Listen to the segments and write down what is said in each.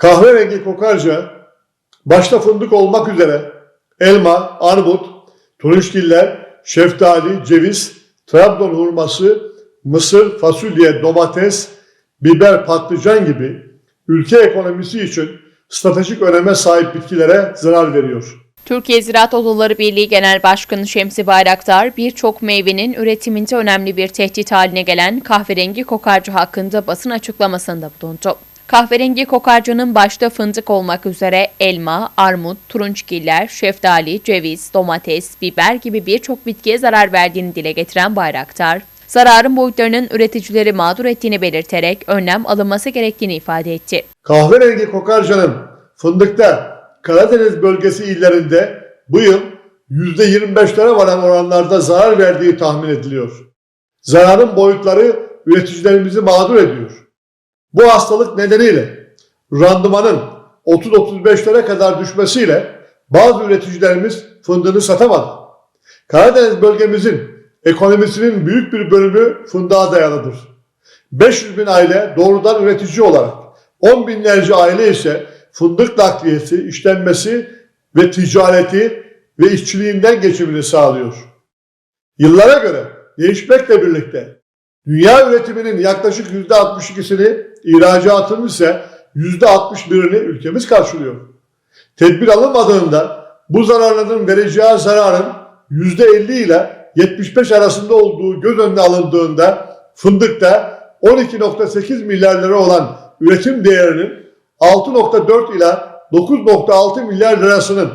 Kahverengi kokarca, başta fındık olmak üzere elma, armut, turunçgiller, şeftali, ceviz, Trabzon hurması, mısır, fasulye, domates, biber, patlıcan gibi ülke ekonomisi için stratejik öneme sahip bitkilere zarar veriyor. Türkiye Ziraat Odaları Birliği Genel Başkanı Şemsi Bayraktar, birçok meyvenin üretiminde önemli bir tehdit haline gelen kahverengi kokarca hakkında basın açıklamasında bulundu. Kahverengi kokarcanın başta fındık olmak üzere elma, armut, turunçgiller, şeftali, ceviz, domates, biber gibi birçok bitkiye zarar verdiğini dile getiren Bayraktar, zararın boyutlarının üreticileri mağdur ettiğini belirterek önlem alınması gerektiğini ifade etti. Kahverengi kokarcanın fındıkta Karadeniz bölgesi illerinde bu yıl %25'lere varan oranlarda zarar verdiği tahmin ediliyor. Zararın boyutları üreticilerimizi mağdur ediyor. Bu hastalık nedeniyle randımanın 30-35'lere kadar düşmesiyle bazı üreticilerimiz fındığını satamadı. Karadeniz bölgemizin ekonomisinin büyük bir bölümü fındığa dayalıdır. 500 bin aile doğrudan üretici olarak, 10 binlerce aile ise fındık nakliyesi, işlenmesi ve ticareti ve işçiliğinden geçimini sağlıyor. Yıllara göre değişmekle birlikte dünya üretiminin yaklaşık %62'sini, ihracatının ise %61'ini ülkemiz karşılıyor. Tedbir alınmadığında bu zararların vereceği zararın %50 ile 75 arasında olduğu göz önüne alındığında fındıkta 12.8 milyar lira olan üretim değerinin 6.4 ila 9.6 milyar lirasının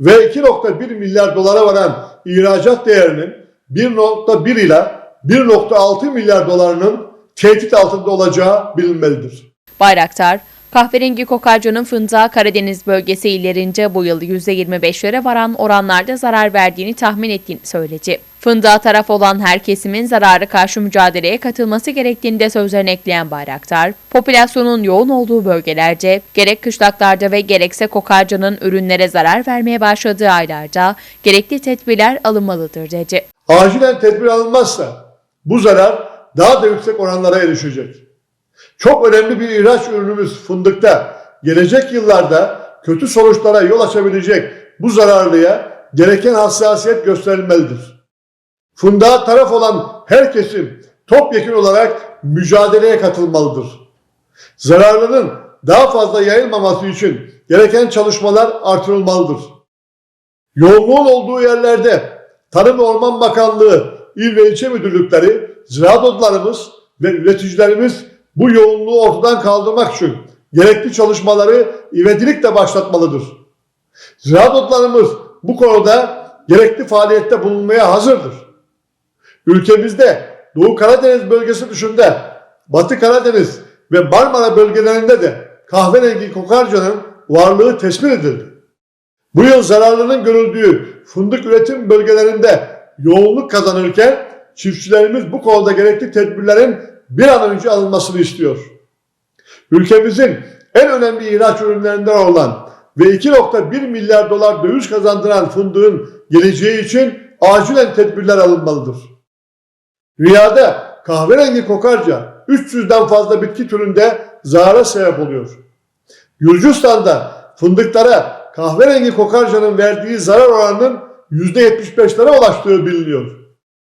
ve 2.1 milyar dolara varan ihracat değerinin 1.1 ila 1.6 milyar dolarının tehdit altında olacağı bilinmelidir. Bayraktar, kahverengi kokarcanın fındığa Karadeniz bölgesi illerinde bu yıl %25'lere varan oranlarda zarar verdiğini tahmin ettiğini söyledi. Fındığa taraf olan her kesimin zararı karşı mücadeleye katılması gerektiğini de sözlerine ekleyen Bayraktar, popülasyonun yoğun olduğu bölgelerde gerek kışlaklarda ve gerekse kokarcanın ürünlere zarar vermeye başladığı aylarda gerekli tedbirler alınmalıdır dedi. Acilen tedbir alınmazsa bu zarar daha da yüksek oranlara erişecek. Çok önemli bir ihraç ürünümüz fındıkta gelecek yıllarda kötü sonuçlara yol açabilecek bu zararlıya gereken hassasiyet gösterilmelidir. Fındığa taraf olan her kesim topyekun olarak mücadeleye katılmalıdır. Zararların daha fazla yayılmaması için gereken çalışmalar artırılmalıdır. Yoğunluğun olduğu yerlerde Tarım ve Orman Bakanlığı, il ve ilçe müdürlükleri, ziraat odalarımız ve üreticilerimiz bu yoğunluğu ortadan kaldırmak için gerekli çalışmaları ivedilikle başlatmalıdır. Ziraat odalarımız bu konuda gerekli faaliyette bulunmaya hazırdır. Ülkemizde Doğu Karadeniz bölgesi dışında Batı Karadeniz ve Marmara bölgelerinde de kahverengi kokarcanın varlığı tespit edildi. Bu yıl zararının görüldüğü fındık üretim bölgelerinde yoğunluk kazanırken çiftçilerimiz bu konuda gerekli tedbirlerin bir an önce alınmasını istiyor. Ülkemizin en önemli ihraç ürünlerinden olan ve 2.1 milyar dolar döviz kazandıran fındığın geleceği için acilen tedbirler alınmalıdır. Rüyada kahverengi kokarca 300'den fazla bitki türünde zarara sebep oluyor. Gürcistan'da fındıklara kahverengi kokarcanın verdiği zarar oranının %75'lere ulaştığı biliniyor.